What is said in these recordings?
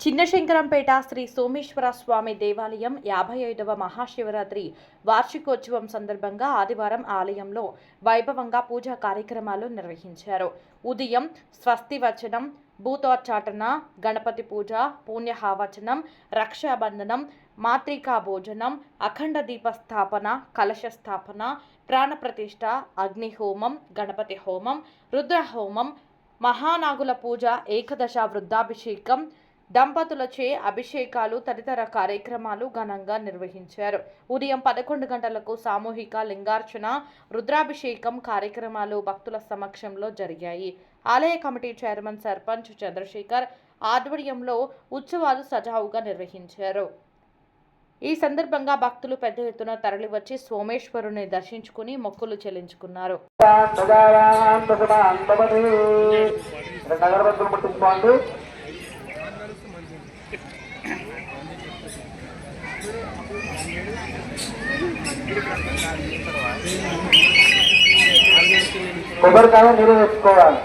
చిన్నశంకరంపేట శ్రీ సోమేశ్వర స్వామి దేవాలయం యాభై ఐదవ మహాశివరాత్రి వార్షికోత్సవం సందర్భంగా ఆదివారం ఆలయంలో వైభవంగా పూజా కార్యక్రమాలు నిర్వహించారు. ఉదయం స్వస్తి వచనం భూతోచ్చాటన గణపతి పూజ పుణ్యహావచనం రక్షాబంధనం మాత్రికా భోజనం అఖండ దీపస్థాపన కలశ స్థాపన ప్రాణప్రతిష్ఠ అగ్నిహోమం గణపతి హోమం రుద్రహోమం మహానాగుల పూజ ఏకదశ వృద్ధాభిషేకం దంపతులచే అభిషేకాలు తదితర కార్యక్రమాలు ఘనంగా నిర్వహించారు. ఉదయం పదకొండు గంటలకు సామూహిక లింగార్చన రుద్రాభిషేకం కార్యక్రమాలు భక్తుల సమక్షంలో జరిగాయి. ఆలయ కమిటీ చైర్మన్ సర్పంచ్ చంద్రశేఖర్ ఆధ్వర్యంలో ఉత్సవాలు సజావుగా నిర్వహించారు. ఈ సందర్భంగా భక్తులు పెద్ద ఎత్తున తరలివచ్చి సోమేశ్వరుని దర్శించుకుని మొక్కులు చెల్లించుకున్నారు. రెండు ముట్టించుకోండి కొబ్బరికాయ మీరు తెచ్చుకోవాలి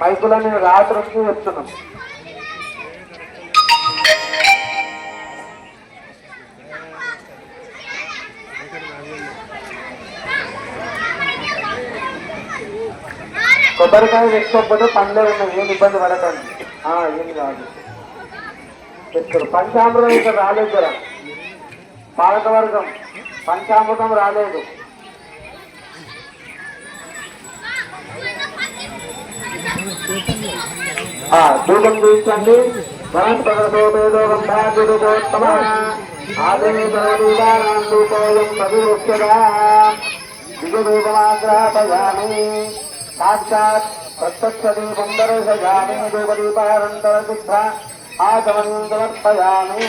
మైకులో నేను రాత్రి వచ్చి చెప్తున్నాను కొబ్బరికాయ తెచ్చుకోకపోతే పండ్లే ఉన్నాయి ఏం ఇబ్బంది పడకండి. ఏమి ఏం కాదు. పంచామృతం ఇక్కడ రాలేదు కదా. పాలకవర్గం పంచామృతం రాలేదు. ఆ, దూపం చూపించండి వనంతరసోమేదో గంధాదురుగోత్తమ ఆదే రూపోయం మధురుష్యగా దిగుదూపమాగ్రహపయామి సాక్షాత్ ప్రత్యక్ష దర్శయామి. ధూపదీపానంతర సమర్పయామి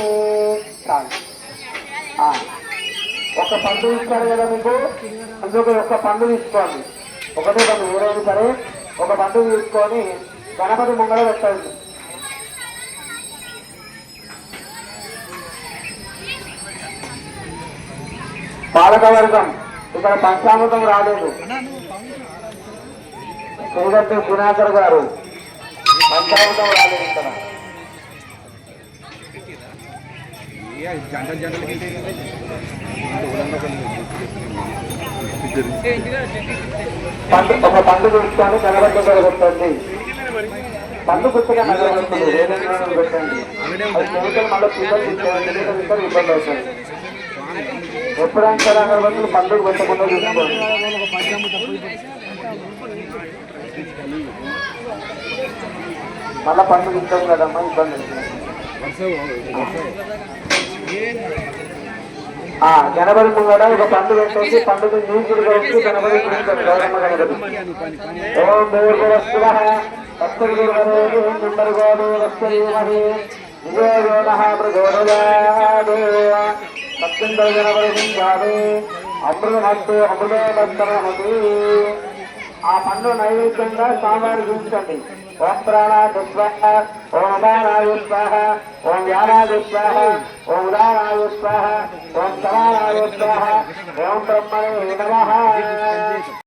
ఒక పండు ఇస్తారు కదా మీకు? అందుకు ఒక పండు తీసుకోండి. ఒకటే పండు ఏదైనా సరే? ఒక పండు తీసుకొని గణపతి ముంగడ పెట్టండి. పాలకవర్గం ఇక్కడ పంచామృతం రాలేదు. శ్రీగట్టి గుణాకర్ గారు. పంచామృతం రాలేదు ఇక్కడ. జంటలు జంటలకి పండు ఒక పండు పెట్టండి. పండు గుర్తుగా నగరబడుతుంది పెట్టండి. అది కెమికల్ మళ్ళీ పిల్లలు తీసుకోండి ఇబ్బంది అవుతుంది. ఎప్పుడైనా సరే అగరబత్తులు పండుగ పెట్టకుండా చూసుకోండి. మళ్ళీ పండుగ ఇస్తాం కదమ్మా ఇబ్బంది అవుతుంది. ఆ గణపతి ముంగడ ఒక పండుగ పెట్టేసి పండుగ నీకుడు వచ్చి గణపతి అమృత అమృత ఆ పండు నైవేద్యంగా స్వామివారి చూపించండి. ఓం ప్రాణాది స్వాహ ఓం ఉదానాయు స్వాహ ఓం వ్యానాది స్వాహ ఓం ఉదానాయు స్వాహ ఓం సమానాయు స్వాహ ఓం బ్రహ్మణే నమ.